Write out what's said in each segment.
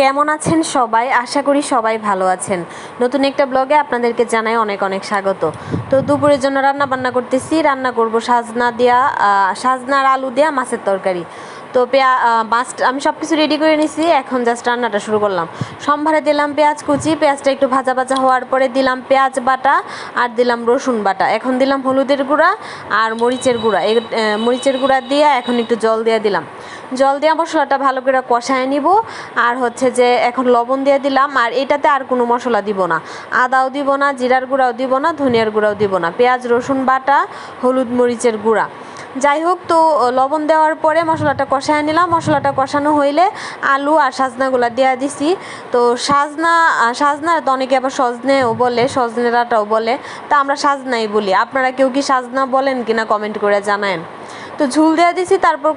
কেমন আছেন সবাই? আশা করি সবাই ভালো আছেন। নতুন একটা ব্লগে আপনাদেরকে জানাই অনেক অনেক স্বাগত। তো দুপুরের জন্য রান্না বান্না করতেছি। রান্না করব সাজনা দিয়া সাজনার আলু দিয়া মাছের তরকারি। তো পেঁয়া আহ, মাছ আমি সব কিছু রেডি করে নিছি এখন জাস্ট রান্নাটা শুরু করলাম। সম্ভারে দিলাম পেঁয়াজ কুচি পেঁয়াজটা একটু ভাজা ভাজা হওয়ার পরে দিলাম পেঁয়াজ বাটা আর দিলাম রসুন বাটা। এখন দিলাম হলুদের গুঁড়া আর মরিচের গুঁড়া। মরিচের গুঁড়া দিয়ে এখন একটু জল দিয়ে দিলাম। জল দিয়ে মশলাটা ভালো করে কষায় নিব। আর হচ্ছে যে এখন লবণ দিয়ে দিলাম। আর এটাতে আর কোনো মশলা দিব না। আদাও দিব না জিরার গুঁড়াও দিব না ধনিয়ার গুঁড়াও দিব না। পেঁয়াজ রসুন বাটা হলুদ মরিচের গুঁড়া। যাই হোক, তো লবণ দেওয়ার পরে মশলাটা কষায় নিলাম। মশলাটা কষানো হইলে আলু আর সাজনাগুলো দেওয়া দিছি। তো, সাজনা সাজনা তো অনেকে আবার সজনেও বলে সজনেরাটাও বলে। তা আমরা সাজনাই বলি। আপনারা কেউ কি সাজনা বলেন কিনা কমেন্ট করে জানায়েন। তো ঝুল দেওয়া দিছি, তারপর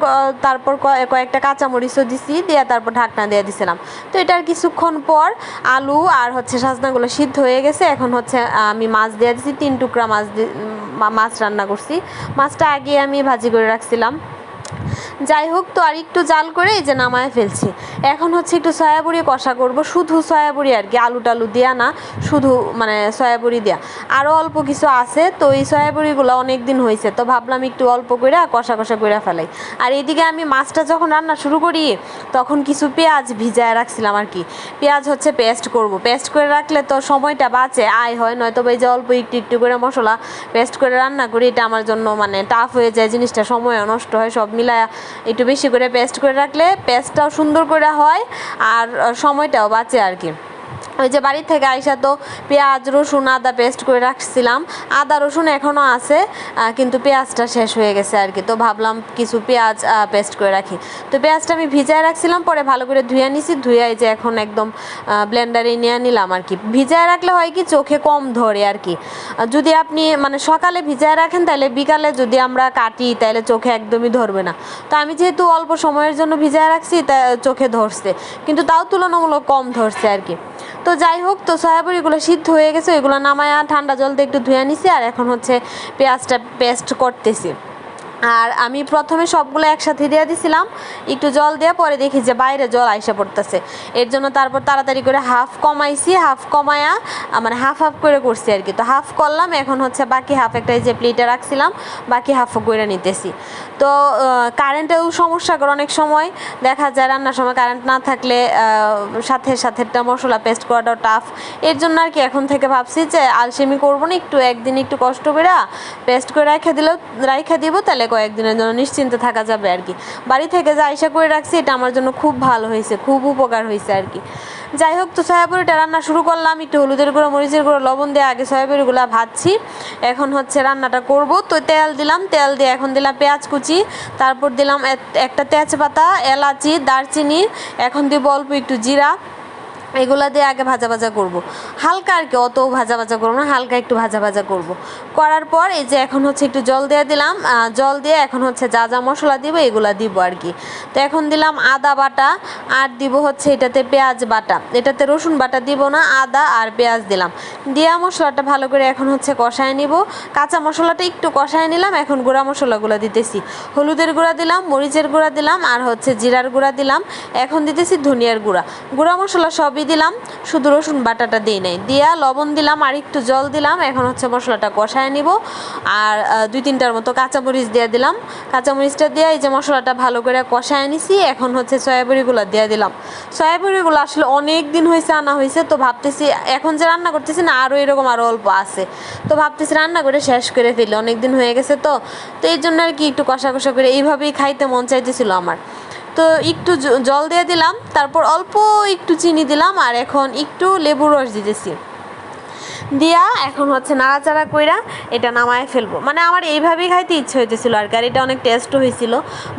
তারপর কয়েকটা কাঁচামরিচও দিছি, দিয়ে তারপর ঢাকনা দেওয়া দিছিলাম। তো এটার কিছুক্ষণ পর আলু আর হচ্ছে সাজনাগুলো সিদ্ধ হয়ে গেছে। এখন হচ্ছে আমি মাছ দেওয়া দিছি, তিন টুকরা মাছ মাছ রান্না করছি। মাছটা আগে আমি ভাজি করে রাখছিলাম। যাই হোক, তো আর একটু জাল করে এই যে নামায় ফেলছি। এখন হচ্ছে একটু সয়াবড়ি কষা করব, শুধু সয়াবড়ি আর কি, আলু টালু দেওয়া না, শুধু মানে সয়াবড়ি দেওয়া আরও অল্প কিছু আছে, তো এই সয়াবড়িগুলো অনেক দিন হয়েছে, তো ভাবলাম একটু অল্প করে কষা কষা করে ফেলাই। আর এদিকে আমি মাছটা যখন রান্না শুরু করি, তখন কিছু পেঁয়াজ ভিজায় রাখছিলাম আর কি। পেঁয়াজ হচ্ছে পেস্ট করব। পেস্ট করে রাখলে তো সময়টা বাঁচে, আয় হয়, নয়তো এই যে অল্প একটু একটু করে মশলা পেস্ট করে রান্না করি, এটা আমার জন্য মানে টাফ হয়ে যায়, জিনিসটা সময় নষ্ট হয়, সব মিলায়া একটু বেশি করে পেস্ট করে রাখলে পেস্টটাও সুন্দর করে হয় আর সময়টাও বাঁচে আর কি। ওই যে বাড়ি থেকে আইসা তো পেঁয়াজ, রসুন, আদা পেস্ট করে রাখছিলাম। আদা, রসুন এখনও আছে কিন্তু পেঁয়াজটা শেষ হয়ে গেছে আর কি। তো ভাবলাম কিছু পেঁয়াজ পেস্ট করে রাখি। তো পেঁয়াজটা আমি ভিজায় রাখছিলাম, পরে ভালো করে ধুয়ে নিছি। ধুয়ে যে এখন একদম ব্লেন্ডারে নিয়ে নিলাম আর কি। ভিজায় রাখলে হয় কি, চোখে কম ধরে আর কি। যদি আপনি মানে সকালে ভিজায় রাখেন, তাহলে বিকালে যদি আমরা কাটি, তাহলে চোখে একদমই ধরবে না। তো আমি যেহেতু অল্প সময়ের জন্য ভিজায় রাখছি, তা চোখে ধরছে। কিন্তু তাও তুলনামূলক কম ধরছে আর কি। তো যাই হোক, তো সয়াবিন এগুলো সিদ্ধ হয়ে গেছে ওইগুলো নামায়া ঠান্ডা জল দিয়ে একটু ধুয়ে নিছি, আর এখন হচ্ছে পেঁয়াজটা পেস্ট করতেছি। আর আমি প্রথমে সবগুলো একসাথে দিয়ে দিছিলাম। একটু জল দেওয়া পরে দেখি যে বাইরে জল আইসা পড়তেছে। এর জন্য তারপর তাড়াতাড়ি করে হাফ কমাইছি, হাফ কমায়া মানে হাফ হাফ করে করছি আর কি। তো হাফ করলাম, এখন হচ্ছে বাকি হাফ একটা যে প্লেটে রাখছিলাম, বাকি হাফ করে নিতেছি। তো কারেন্টেও সমস্যা করে অনেক সময়। দেখা যায় রান্নার সময় কারেন্ট না থাকলে সাথে সাথে একটা মশলা পেস্ট করাটাও টাফ এর জন্য আর কি এখন থেকে ভাবছি যে আলসেমি করব না, একটু একদিন একটু কষ্ট করে পেস্ট করে রেখে দিলেও, রাইখা দিব, তাহলে কয়েকদিনের জন্য নিশ্চিন্তে থাকা যাবে আর কি। বাড়ি থেকে যা আইসা করে রাখছি, এটা আমার জন্য খুব ভালো হয়েছে, খুব উপকার হয়েছে আর কি। যাই হোক, তো সয়াবড়িটা রান্না শুরু করলাম, একটু হলুদের গুঁড়ো, মরিচের গুঁড়ো, লবণ দিয়ে আগে সয়াবড়িগুলো ভাজছি। এখন হচ্ছে রান্নাটা করব। তো তেল দিলাম, তেল দিয়ে এখন দিলাম পেঁয়াজ কুচি, তারপর দিলাম একটা তেজপাতা, এলাচি, দারচিনি, এখন দিব অল্প একটু জিরা। এগুলা দিয়ে আগে ভাজা ভাজা করব। হালকা আর কি, অত ভাজা ভাজা করব না, হালকা একটু ভাজা ভাজা করব। করার পর এই যে এখন হচ্ছে একটু জল দিয়ে দিলাম জল দিয়ে এখন হচ্ছে যা যা মশলা দিব এগুলা দিব আর কি। তো এখন দিলাম আদা বাটা, আর দিব হচ্ছে এটাতে পেঁয়াজ বাটা। এটাতে রসুন বাটা দিব না, আদা আর পেঁয়াজ দিলাম। দিয়া মশলাটা ভালো করে এখন হচ্ছে কষায় নিব। কাঁচা মশলাটা একটু কষায় নিলাম, এখন গুঁড়া মশলাগুলো দিতেছি। হলুদের গুঁড়া দিলাম, মরিচের গুঁড়া দিলাম, আর হচ্ছে জিরার গুঁড়া দিলাম। এখন দিতেছি ধনিয়ার গুঁড়া। গুঁড়া মশলা সবই দিলাম, শুধু রসুন বাটাটা দিই নাই। দিয়া লবণ দিলাম, আর একটু জল দিলাম, এখন হচ্ছে মশলাটা কষায় নিব। আর দুই তিনটার মতো কাঁচামরিচ দিয়ে দিলাম। কাঁচামরিচটা দিয়ে এই যে মশলাটা ভালো করে কষায় নিছি, এখন হচ্ছে সয়াবড়িগুলো দিয়ে দিলাম। সয়াবড়িগুলো আসলে অনেক দিন হয়েছে, আনা হয়েছে, তো ভাবতেছি, এখন যে রান্না করতেছি না, আরও এরকম আরও অল্প আছে। তো ভাবতেছি রান্না করে শেষ করে ফেলি অনেক দিন হয়ে গেছে তো। তো এই জন্য আর কি একটু কষা কষা করে এইভাবেই খাইতে মন চাইতেছিল আমার। তো একটু জল দিয়ে দিলাম, তারপর অল্প একটু চিনি দিলাম, আর এখন একটু লেবুর রস দিতেছি। দিয়া এখন হচ্ছে নাড়াচাড়া কইরা এটা নামায় ফেলব। মানে আমার এইভাবেই খাইতে ইচ্ছে হইতেছিল আর কি, আর এটা অনেক টেস্টও হয়েছিল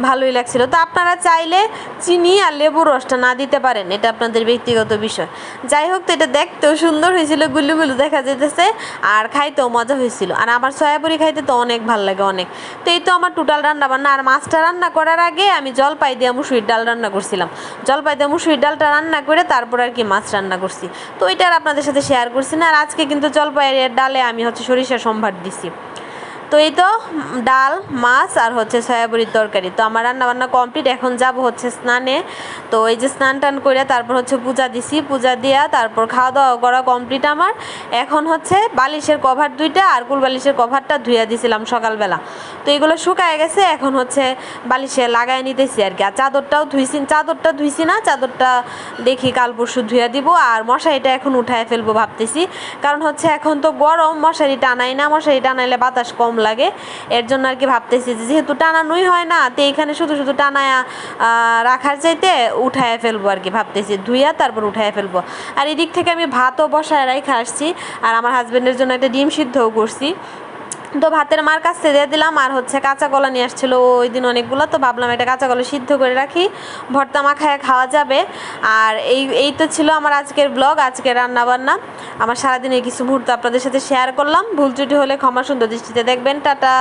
ভালোই লাগছিল। তো আপনারা চাইলে চিনি আর লেবুর রসটা না দিতে পারেন, এটা আপনাদের ব্যক্তিগত বিষয়। যাই হোক, তো এটা দেখতেও সুন্দর হয়েছিল গুলুগুলু দেখা যেতেছে আর খাইতেও মজা হয়েছিল আর আমার সয়াবড়ি খাইতে তো অনেক ভালো লাগে অনেক। তো এই তো আমার টোটাল রান্না বান্না আর মাছটা রান্না করার আগে আমি জলপাই দিয়ে মুসুরির ডাল রান্না করছিলাম। জলপাই দিয়ে মুসুরির ডালটা রান্না করে তারপর আর কি মাছ রান্না করছি। তো এটা আর আপনাদের সাথে শেয়ার করছি না। আর আজকে কিন্তু জলপাইয়ের ডালে আমি হচ্ছে সরিষা সম্ভার দিছি। তো এই তো ডাল, মাছ আর হচ্ছে সয়াবড়ির তরকারি। তো আমার রান্না বান্না কমপ্লিট, এখন যাব হচ্ছে স্নানে। তো এই যে স্নান টান করে তারপর হচ্ছে পূজা দিছি। পূজা দিয়া তারপর খাওয়া দাওয়া করা কমপ্লিট আমার। এখন হচ্ছে বালিশের কভার দুইটা আর কুল বালিশের কভারটা ধুইয়া দিছিলাম সকালবেলা। তো এগুলো শুকায় গেছে, এখন হচ্ছে বালিশে লাগাই নিতেছি আর কি। আর চাদরটাও ধুইছি, চাদরটা ধুইছি না, চাদরটা দেখি কাল পরশু ধুইয়া দিব। আর মশারিটা এখন উঠায় ফেলব ভাবতেছি। কারণ হচ্ছে এখন তো গরম, মশারি টানাই না। মশারি টানাইলে বাতাস কম লাগে। এর জন্য আর কি ভাবতেছি যে যেহেতু টানানোই হয় না, তো এখানে শুধু শুধু টানায়া রাখার চাইতে উঠায় ফেলব আর কি ভাবতেছি। ধুইয়া তারপর উঠায় ফেলব। আর এদিক থেকে আমি ভাতও বসায় রাখা আসছি। আর আমার হাজব্যান্ডের জন্য একটা ডিম সিদ্ধও করছি। তো ভাতের মার কাছে দিয়ে দিলাম, আর হচ্ছে কাঁচা কলা নিয়ে আসছিল ওই দিন অনেকগুলো, তো ভাবলাম এটা কাঁচা কলা সিদ্ধ করে রাখি, ভর্তা মাখায় খাওয়া যাবে। আর এই এই তো ছিল আমার আজকের ব্লগ আজকের রান্না বান্না আমার সারাদিনের কিছু মুহূর্ত আপনাদের সাথে শেয়ার করলাম, ভুল ত্রুটি হলে ক্ষমা সুন্দর দৃষ্টিতে দেখবেন, টাটা!